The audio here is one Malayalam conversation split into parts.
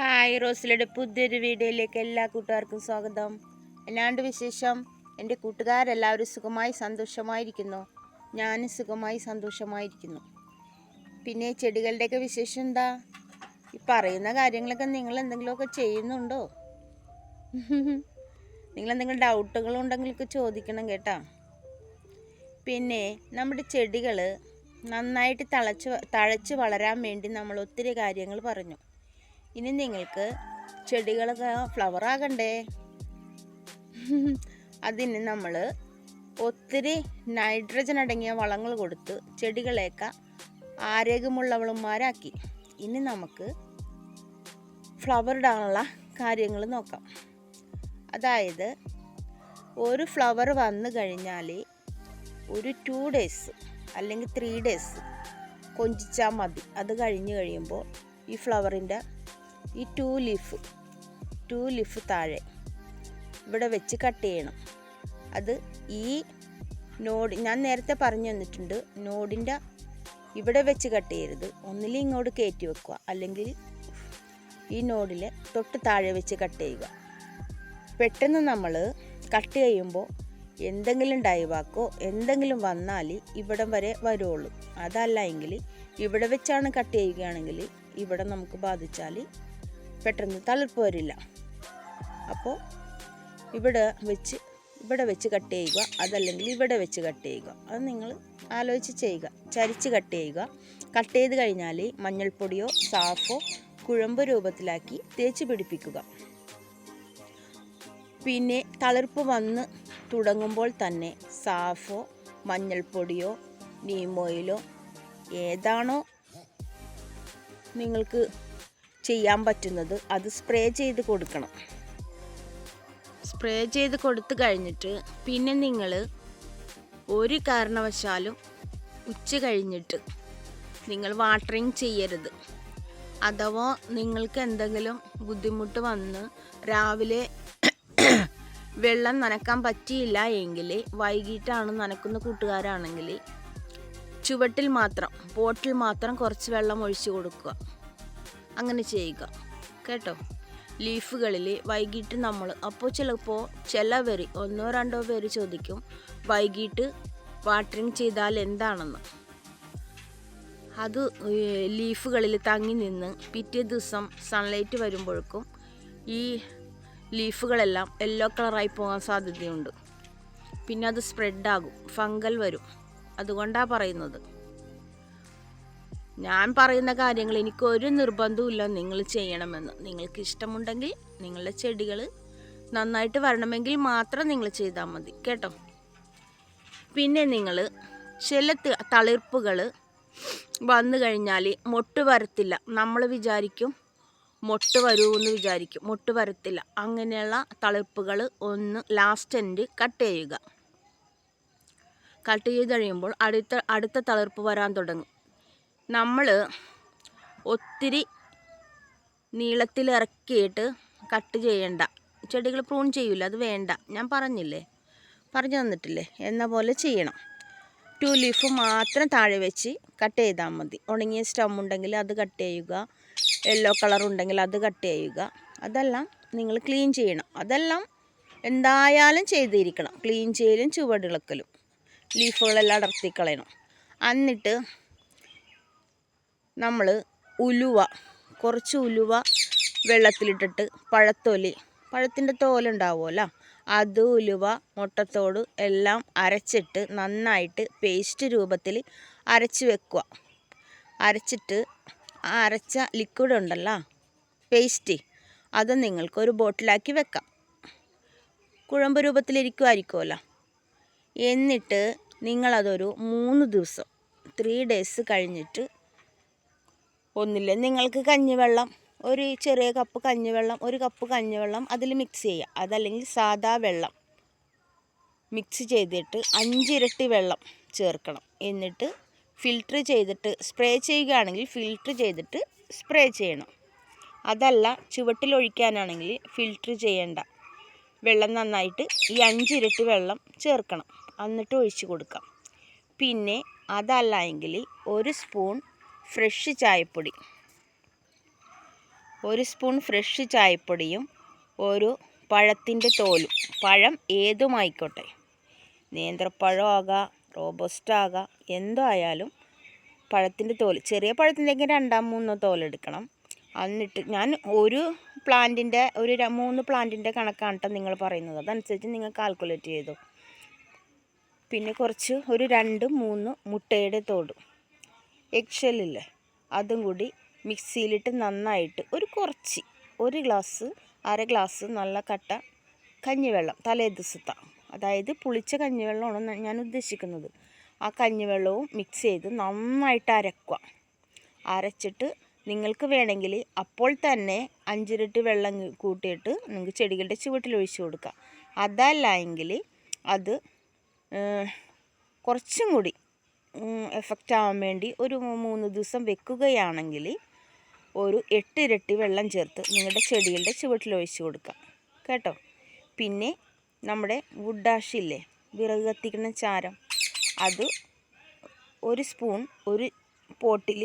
ഹായ് റോസിലയുടെ പുതിയൊരു വീഡിയോയിലേക്ക് എല്ലാ കൂട്ടുകാർക്കും സ്വാഗതം. എല്ലാണ്ട് വിശേഷം? എന്റെ കൂട്ടുകാരെല്ലാവരും സുഖമായി സന്തോഷമായിരിക്കുന്നു. ഞാനും സുഖമായി സന്തോഷമായിരിക്കുന്നു. പിന്നെ ചെടികളുടെയൊക്കെ വിശേഷം എന്താ? ഈ പറയുന്ന കാര്യങ്ങളൊക്കെ നിങ്ങൾ എന്തെങ്കിലുമൊക്കെ ചെയ്യുന്നുണ്ടോ നിങ്ങൾ എന്തെങ്കിലും ഡൗട്ടുകളുണ്ടെങ്കിലൊക്കെ ചോദിക്കണം കേട്ടോ. പിന്നെ നമ്മുടെ ചെടികൾ നന്നായിട്ട് തളച്ച് തഴച്ച് വളരാൻ വേണ്ടി നമ്മൾ ഒത്തിരി കാര്യങ്ങൾ പറഞ്ഞു. ഇനി നിങ്ങൾക്ക് ചെടികളൊക്കെ ഫ്ലവർ ആകണ്ടേ? അതിന് നമ്മൾ ഒത്തിരി നൈട്രജൻ അടങ്ങിയ വളങ്ങൾ കൊടുത്ത് ചെടികളെയൊക്കെ ആരോഗ്യമുള്ളവളുമാരാക്കി. ഇനി നമുക്ക് ഫ്ലവർ ഇടാനുള്ള കാര്യങ്ങൾ നോക്കാം. അതായത് ഒരു ഫ്ലവർ വന്നു കഴിഞ്ഞാൽ ഒരു ടു ഡേയ്സ് അല്ലെങ്കിൽ ത്രീ ഡേയ്സ് കൊഞ്ചിച്ചാൽ മതി. അത് കഴിഞ്ഞ് കഴിയുമ്പോൾ ഈ ഫ്ലവറിന്റെ ഈ ടു ലീഫ് ടു ലീഫ് താഴെ ഇവിടെ വെച്ച് കട്ട് ചെയ്യണം. അത് ഈ നോഡ് ഞാൻ നേരത്തെ പറഞ്ഞു തന്നിട്ടുണ്ട് നോഡിന്റെ ഇവിടെ വെച്ച് കട്ട് ചെയ്യരുത്. ഒന്നിലേ ഇങ്ങോട്ട് കയറ്റി വെക്കുക. അല്ലെങ്കിൽ ഈ നോഡിൽ തൊട്ട് താഴെ വെച്ച് കട്ട് ചെയ്യുക. പെട്ടെന്ന് നമ്മൾ കട്ട് ചെയ്യുമ്പോൾ എന്തെങ്കിലും ഡൈവാക്കോ എന്തെങ്കിലും വന്നാൽ ഇവിടം വരെ വരുള്ളൂ. അതല്ല എങ്കിൽ ഇവിടെ വെച്ചാണ് കട്ട് ചെയ്യുകയാണെങ്കിൽ ഇവിടെ നമുക്ക് ബാധിച്ചാൽ പെട്ടെന്ന് തളിർപ്പ് വരില്ല. അപ്പോൾ ഇവിടെ വെച്ച് ഇവിടെ വെച്ച് കട്ട് ചെയ്യുക അതല്ലെങ്കിൽ ഇവിടെ വെച്ച് കട്ട് ചെയ്യുക. അത് നിങ്ങൾ ആലോചിച്ച് ചെയ്യുക. ചരിച്ച് കട്ട് ചെയ്യുക. കട്ട് ചെയ്ത് കഴിഞ്ഞാൽ മഞ്ഞൾപ്പൊടിയോ സാഫോ കുഴമ്പ് രൂപത്തിലാക്കി തേച്ച് പിടിപ്പിക്കുക. പിന്നെ തളിർപ്പ് വന്ന് തുടങ്ങുമ്പോൾ തന്നെ സാഫോ മഞ്ഞൾപ്പൊടിയോ നീമോയിലോ ഏതാണോ നിങ്ങൾക്ക് ചെയ്യാൻ പറ്റുന്നത് അത് സ്പ്രേ ചെയ്ത് കൊടുക്കണം. സ്പ്രേ ചെയ്ത് കൊടുത്തു കഴിഞ്ഞിട്ട് പിന്നെ നിങ്ങൾ ഒരു കാരണവശാലും ഉച്ച കഴിഞ്ഞിട്ട് നിങ്ങൾ വാട്ടറിങ് ചെയ്യരുത്. അഥവാ നിങ്ങൾക്ക് എന്തെങ്കിലും ബുദ്ധിമുട്ട് വന്ന് രാവിലെ വെള്ളം നനക്കാൻ പറ്റിയില്ല എങ്കിൽ വൈകിട്ടാണ് നനക്കുന്ന കൂട്ടുകാരാണെങ്കിൽ ചുവട്ടിൽ മാത്രം പോട്ടിൽ മാത്രം കുറച്ച് വെള്ളം ഒഴിച്ചു കൊടുക്കുക. അങ്ങനെ ചെയ്യുക. കേട്ടോ? ലീഫുകളിൽ വൈകിട്ട് നമ്മൾ അപ്പോൾ ചിലപ്പോൾ ചിലവർ ഒന്നോ രണ്ടോ പേര് ചോദിക്കും വൈകിട്ട് വാട്ടറിങ് ചെയ്താൽ എന്താണെന്ന്? അത് ലീഫുകളിൽ തങ്ങി നിന്ന് പിറ്റേ ദിവസം സൺലൈറ്റ് വരുമ്പോഴേക്കും ഈ ലീഫുകളെല്ലാം യെല്ലോ കളറായി പോകാൻ സാധ്യതയുണ്ട്. പിന്നെ അത് സ്പ്രെഡാകും ഫംഗൽ വരും. അതുകൊണ്ടാണ് പറയുന്നത്. ഞാൻ പറയുന്ന കാര്യങ്ങൾ എനിക്ക് ഒരു നിർബന്ധവുമില്ല. നിങ്ങൾ ചെയ്യണമെന്ന്. നിങ്ങൾക്ക് ഇഷ്ടമുണ്ടെങ്കിൽ നിങ്ങളുടെ ചെടികൾ നന്നായിട്ട് വരണമെങ്കിൽ മാത്രം നിങ്ങൾ ചെയ്താൽ മതി. കേട്ടോ? പിന്നെ നിങ്ങൾ ചില തളിർപ്പുകൾ വന്നു കഴിഞ്ഞാൽ മൊട്ട് വരത്തില്ല. നമ്മൾ വിചാരിക്കും മൊട്ട് വരുമെന്ന് വിചാരിക്കും. മൊട്ട് വരത്തില്ല. അങ്ങനെയുള്ള തളിർപ്പുകൾ ഒന്ന് ലാസ്റ്റ് എൻഡ് കട്ട് ചെയ്യുക. കട്ട് ചെയ്ത് കഴിയുമ്പോൾ അടുത്ത അടുത്ത തളിർപ്പ് വരാൻ തുടങ്ങും. നമ്മൾ ഒത്തിരി നീളത്തിൽ ഇറക്കിയിട്ട് കട്ട് ചെയ്യണ്ട. ചെടികൾ പ്രൂൺ ചെയ്യില്ല അത് വേണ്ട. ഞാൻ പറഞ്ഞില്ലേ? പറഞ്ഞു തന്നിട്ടില്ലേ? എന്ന പോലെ ചെയ്യണം. ടു ലീഫ് മാത്രം താഴെ വെച്ച് കട്ട് ചെയ്താൽ മതി. ഉണങ്ങിയ സ്റ്റം ഉണ്ടെങ്കിൽ അത് കട്ട് ചെയ്യുക. യെല്ലോ കളർ ഉണ്ടെങ്കിൽ അത് കട്ട് ചെയ്യുക. അതെല്ലാം നിങ്ങൾ ക്ലീൻ ചെയ്യണം. അതെല്ലാം എന്തായാലും ചെയ്തിരിക്കണം. ക്ലീൻ ചെയ്യലും ചുവടിളക്കലും ലീഫുകളെല്ലാം അടർത്തി കളയണം. എന്നിട്ട് നമ്മൾ ഉലുവ കുറച്ച് ഉലുവ വെള്ളത്തിലിട്ടിട്ട് പഴത്തൊലി പഴത്തിന്റെ തോലുണ്ടാവുമല്ലോ അത് ഉലുവ മുട്ടത്തോട് എല്ലാം അരച്ചിട്ട് നന്നായിട്ട് പേസ്റ്റ് രൂപത്തിൽ അരച്ച് വെക്കുക. അരച്ചിട്ട് ആ അരച്ച ലിക്വിഡ് ഉണ്ടല്ലോ പേസ്റ്റ് അത് നിങ്ങൾക്കൊരു ബോട്ടിലാക്കി വെക്കാം. കുഴമ്പ് രൂപത്തിലിരിക്കുമായിരിക്കുമല്ലോ എന്നിട്ട് നിങ്ങളതൊരു മൂന്ന് ദിവസം ത്രീ ഡേയ്സ് കഴിഞ്ഞിട്ട് ഒന്നില്ല? നിങ്ങൾക്ക് കഞ്ഞിവെള്ളം ഒരു ചെറിയ കപ്പ് കഞ്ഞിവെള്ളം ഒരു കപ്പ് കഞ്ഞിവെള്ളം അതിൽ മിക്സ് ചെയ്യുക. അതല്ലെങ്കിൽ സാദാ വെള്ളം മിക്സ് ചെയ്തിട്ട് അഞ്ചിരട്ടി വെള്ളം ചേർക്കണം. എന്നിട്ട് ഫിൽറ്റർ ചെയ്തിട്ട് സ്പ്രേ ചെയ്യുകയാണെങ്കിൽ ഫിൽറ്റർ ചെയ്തിട്ട് സ്പ്രേ ചെയ്യണം. അതല്ല ചുവട്ടിലൊഴിക്കാനാണെങ്കിൽ ഫിൽറ്റർ ചെയ്യേണ്ട വെള്ളം നന്നായിട്ട് ഈ അഞ്ചിരട്ടി വെള്ളം ചേർക്കണം. എന്നിട്ട് ഒഴിച്ച് കൊടുക്കാം. പിന്നെ അതല്ല എങ്കിൽ ഒരു സ്പൂൺ ഫ്രഷ് ചായപ്പൊടി. ഒരു സ്പൂൺ ഫ്രഷ് ചായപ്പൊടിയും ഒരു പഴത്തിന്റെ തോലും. പഴം ഏതുമായിക്കോട്ടെ നേന്ത്രപ്പഴം ആകാം റോബസ്റ്റ് ആകാം എന്തോ ആയാലും പഴത്തിന്റെ തോൽ ചെറിയ പഴത്തിന്റെങ്കിൽ രണ്ടാം മൂന്നോ തോലെടുക്കണം എന്നിട്ട് ഞാൻ ഒരു പ്ലാന്റിന്റെ ഒരു മൂന്ന് പ്ലാന്റിന്റെ കണക്കാണ് കേട്ടോ നിങ്ങൾ പറയുന്നത്. അതനുസരിച്ച് നിങ്ങൾ കാൽക്കുലേറ്റ് ചെയ്തു. പിന്നെ കുറച്ച് ഒരു രണ്ട് മൂന്ന് മുട്ടയുടെ തോട്. എഗ് ഷെല്ലില്ലേ അതും കൂടി മിക്സിയിലിട്ട് നന്നായിട്ട് ഒരു കുറച്ച് ഒരു ഗ്ലാസ് അര ഗ്ലാസ് നല്ല കട്ട കഞ്ഞിവെള്ളം തലേ ദിവസത്തെ. അതായത് പുളിച്ച കഞ്ഞിവെള്ളമാണ് ഞാൻ ഉദ്ദേശിക്കുന്നത്. ആ കഞ്ഞിവെള്ളവും മിക്സ് ചെയ്ത് നന്നായിട്ട് അരക്കുക. അരച്ചിട്ട് നിങ്ങൾക്ക് വേണമെങ്കിൽ അപ്പോൾ തന്നെ അഞ്ചിരട്ടി വെള്ളം കൂട്ടിയിട്ട് നിങ്ങൾക്ക് ചെടികളുടെ ചുവട്ടിൽ ഒഴിച്ചു കൊടുക്കാം. അതല്ല എങ്കിൽ അത് കുറച്ചും കൂടി എഫക്റ്റ് ആവാൻ വേണ്ടി ഒരു മൂന്ന് ദിവസം വെക്കുകയാണെങ്കിൽ ഒരു എട്ടിരട്ടി വെള്ളം ചേർത്ത് നിങ്ങളുടെ ചെടികളുടെ ചുവട്ടിൽ ഒഴിച്ച് കൊടുക്കാം കേട്ടോ? പിന്നെ നമ്മുടെ വുഡാഷില്ലേ വിറക് കത്തിക്കുന്ന ചാരം അത് ഒരു സ്പൂൺ ഒരു പോട്ടിൽ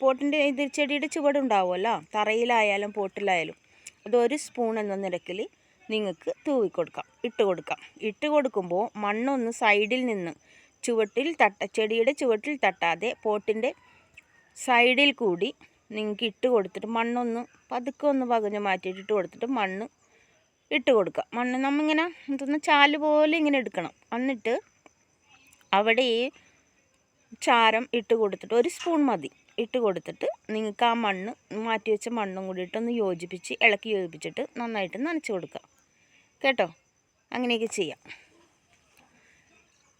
പോട്ടിന്റെ ഇത് ചെടിയുടെ ചുവടുണ്ടാവുമല്ലോ തറയിലായാലും പോട്ടിലായാലും അത് ഒരു സ്പൂൺ എന്ന നിരക്കിൽ നിങ്ങൾക്ക് തൂവി കൊടുക്കാം ഇട്ട് കൊടുക്കാം. ഇട്ട് കൊടുക്കുമ്പോൾ മണ്ണൊന്ന് സൈഡിൽ നിന്ന് ചുവട്ടിൽ തട്ട ചെടിയുടെ ചുവട്ടിൽ തട്ടാതെ പോട്ടിന്റെ സൈഡിൽ കൂടി നിങ്ങൾക്ക് ഇട്ട് കൊടുത്തിട്ട് മണ്ണൊന്ന് പതുക്കെ ഒന്ന് പകഞ്ഞ് മാറ്റിയിട്ട് ഇട്ട് കൊടുത്തിട്ട് മണ്ണ് ഇട്ട് കൊടുക്കുക മണ്ണ് നമ്മിങ്ങനെ എന്തെന്ന് ചാൽ പോലെ ഇങ്ങനെ എടുക്കണം. എന്നിട്ട് അവിടെ ഈ ചാരം ഇട്ട് കൊടുത്തിട്ട് ഒരു സ്പൂൺ മതി. ഇട്ട് കൊടുത്തിട്ട് നിങ്ങൾക്ക് ആ മണ്ണ് മാറ്റി വെച്ച മണ്ണും കൂടിയിട്ടൊന്ന് യോജിപ്പിച്ച് ഇളക്കി യോജിപ്പിച്ചിട്ട് നന്നായിട്ട് നനച്ച് കൊടുക്കുക കേട്ടോ? അങ്ങനെയൊക്കെ ചെയ്യാം.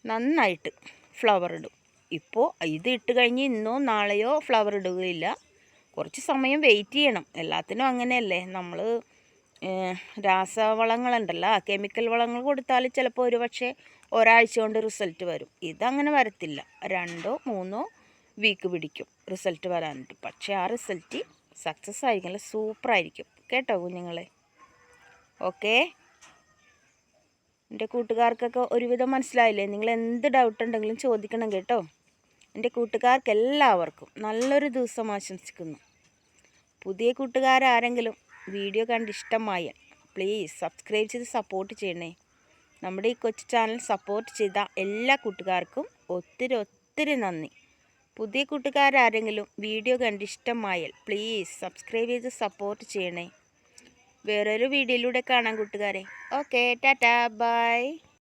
നന്നായിട്ട് ഫ്ലവർ ഇടും. ഇപ്പോൾ ഇത് ഇട്ട് കഴിഞ്ഞ് ഇന്നോ നാളെയോ ഫ്ലവർ ഇടുകയില്ല. കുറച്ച് സമയം വെയിറ്റ് ചെയ്യണം. എല്ലാത്തിനും അങ്ങനെയല്ലേ? നമ്മൾ രാസവളങ്ങളുണ്ടല്ലോ. കെമിക്കൽ വളങ്ങൾ കൊടുത്താൽ ചിലപ്പോൾ ഒരു പക്ഷേ ഒരാഴ്ച കൊണ്ട് റിസൾട്ട് വരും. ഇതങ്ങനെ വരത്തില്ല. രണ്ടോ മൂന്നോ വീക്ക് പിടിക്കും റിസൾട്ട് വരാനായിട്ട്. പക്ഷേ ആ റിസൾട്ട് സക്സസ് ആയിരിക്കും. സൂപ്പറായിരിക്കും കേട്ടോ കുഞ്ഞുങ്ങളെ? ഓക്കേ എന്റെ കൂട്ടുകാർക്കൊക്കെ ഒരുവിധം മനസ്സിലായില്ലേ? നിങ്ങൾ എന്ത് ഡൗട്ട് ഉണ്ടെങ്കിലും ചോദിക്കണം കേട്ടോ. എന്റെ കൂട്ടുകാർക്ക് എല്ലാവർക്കും നല്ലൊരു ദിവസം ആശംസിക്കുന്നു. പുതിയ കൂട്ടുകാരാരെങ്കിലും വീഡിയോ കണ്ട് ഇഷ്ടമായ പ്ലീസ് സബ്സ്ക്രൈബ് ചെയ്ത് സപ്പോർട്ട് ചെയ്യണേ. നമ്മുടെ ഈ കൊച്ചു ചാനൽ സപ്പോർട്ട് ചെയ്ത എല്ലാ കൂട്ടുകാർക്കും ഒത്തിരി ഒത്തിരി നന്ദി. പുതിയ കൂട്ടുകാരാരെങ്കിലും വീഡിയോ കണ്ട് ഇഷ്ടമായാൽ പ്ലീസ് സബ്സ്ക്രൈബ് ചെയ്ത് സപ്പോർട്ട് ചെയ്യണേ. വേറൊരു വീഡിയോയിലൂടെ കാണാം കൂട്ടുകാരെ. Okay tata bye